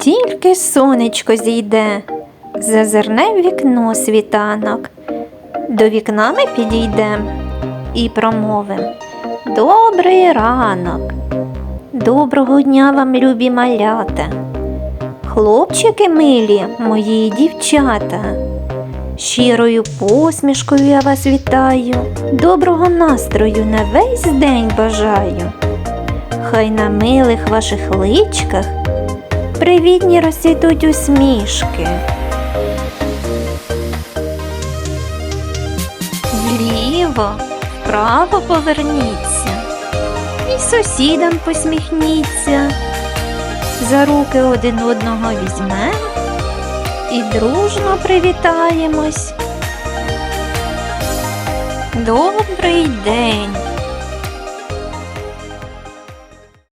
тільки сонечко зійде, зазирне в вікно світанок. До вікна ми підійдем і промовим Добрий ранок. Доброго дня вам, любі малята. Хлопчики милі, мої дівчата. Щирою посмішкою я вас вітаю, доброго настрою на весь день бажаю. Хай на милих ваших личках привітні розцвітуть усмішки. Вліво, вправо поверніться і сусідам посміхніться. За руки один одного візьмемо і дружно привітаємось. Добрий день!